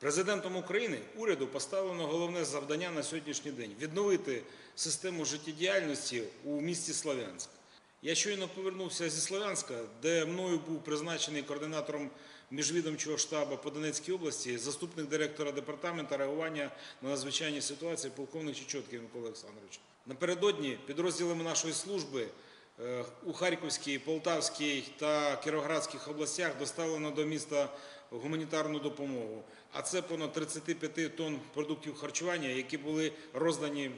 Президентом України уряду поставлено головне завдання на сьогоднішній день відновити систему життєдіяльності у місті Слов'янськ. Я щойно повернувся зі Слов'янська, де мною був призначений координатором міжвідомчого штабу по Донецькій області, заступник директора департаменту реагування на надзвичайні ситуації, полковник Чечоткий Микола Олександрович. Напередодні підрозділами нашої служби у Харківській, Полтавській та Кіровоградських областях доставлено до міста гуманітарну допомогу. А це понад 35 тонн продуктів харчування, які були роздані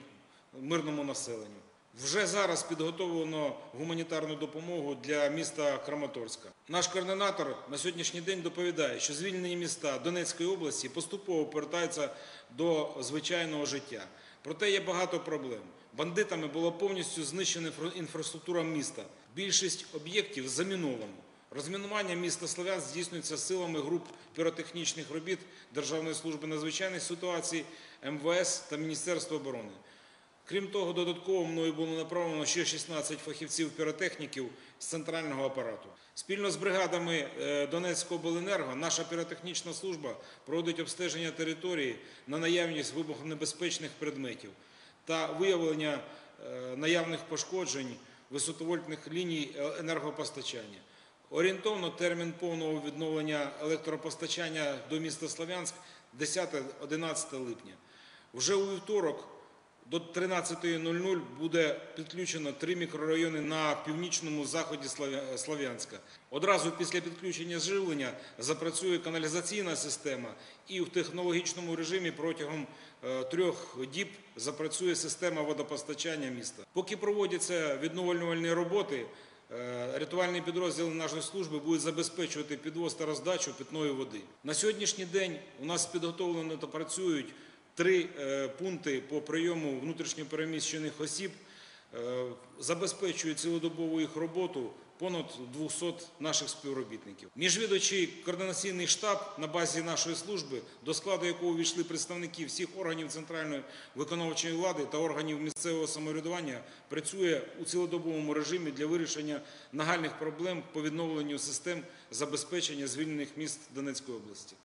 мирному населенню. Вже зараз підготовлено гуманітарну допомогу для міста Краматорська. Наш координатор на сьогоднішній день доповідає, що звільнені міста Донецької області поступово повертаються до звичайного життя. Проте є багато проблем. Бандитами була повністю знищена інфра- інфраструктура міста. Більшість об'єктів заміновано. Розмінування міста Слов'янськ здійснюється силами груп піротехнічних робіт Державної служби надзвичайних ситуацій, МВС та Міністерства оборони. Крім того, додатково мною було направлено ще 16 фахівців-піротехніків з центрального апарату. Спільно з бригадами е, Донецького обленерго наша піротехнічна служба проводить обстеження території на наявність вибухонебезпечних предметів та виявлення е, наявних пошкоджень висотовольтних ліній е, енергопостачання. Орієнтовно термін повного відновлення електропостачання до міста Слов'янськ 10-11 липня. Вже у вівторок до 13.00 буде підключено три мікрорайони на північному заході Слов'янська. Одразу після підключення живлення запрацює каналізаційна система, і в технологічному режимі протягом е, трьох діб запрацює система водопостачання міста. Поки проводяться відновлювальні роботи. Е, Рятувальні підрозділи нашої служби будуть забезпечувати підвоз та роздачу питної води. На сьогоднішній день у нас підготовлено та працюють три е, пункти по прийому внутрішньопереміщених осіб. Е, Забезпечують цілодобову їх роботу понад 200 наших співробітників. Міжвідомчий координаційний штаб на базі нашої служби, до складу якого увійшли представники всіх органів центральної виконавчої влади та органів місцевого самоврядування, працює у цілодобовому режимі для вирішення нагальних проблем по відновленню систем забезпечення звільнених міст Донецької області.